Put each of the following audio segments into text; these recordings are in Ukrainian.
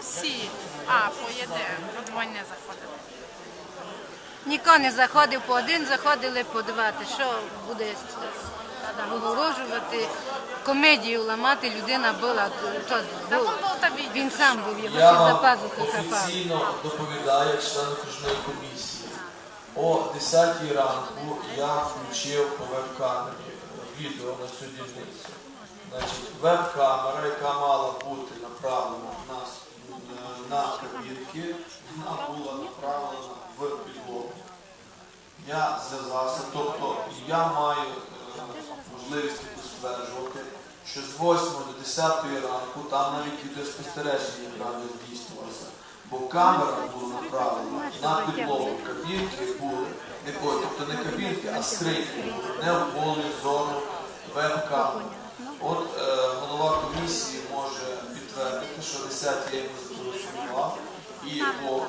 Всі. А, поїде, по двоє не заходили. Ніхто не заходив по один, заходили по два. Ти що буде виголожувати, комедію ламати, людина була, то, був, він сам був, його Я ще за пазуху хапав. офіційно доповідаю як член окружної комісії. О 10 ранку я включив по веб-камері відео на цю дільницю. Значить, веб-камера, яка мала бути направлена на, кабінки, вона була направлена в підлогу. Я зв'язався, тобто я маю е, можливість стверджувати, що з 8 до 10 ранку там навіть відеоспостереження правильно здійснювалося. Бо камера була направлена на підлогу, кабінки були, не тобто не кабінки, а скриньки, не в полі зору веб-камери. 60 я йому зателефонував і по е,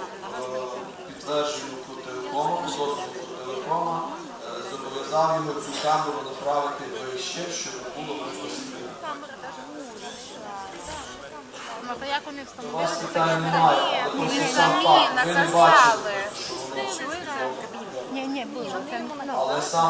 підтвердженню Крутелекома, по дозволу Крутелекома, е, зобов'язав його цю камеру направити вище, щоб було висвітлення. У вас питань немає, але просто сам факт. Ви не бачите, що воно. Ні, ні. Але сам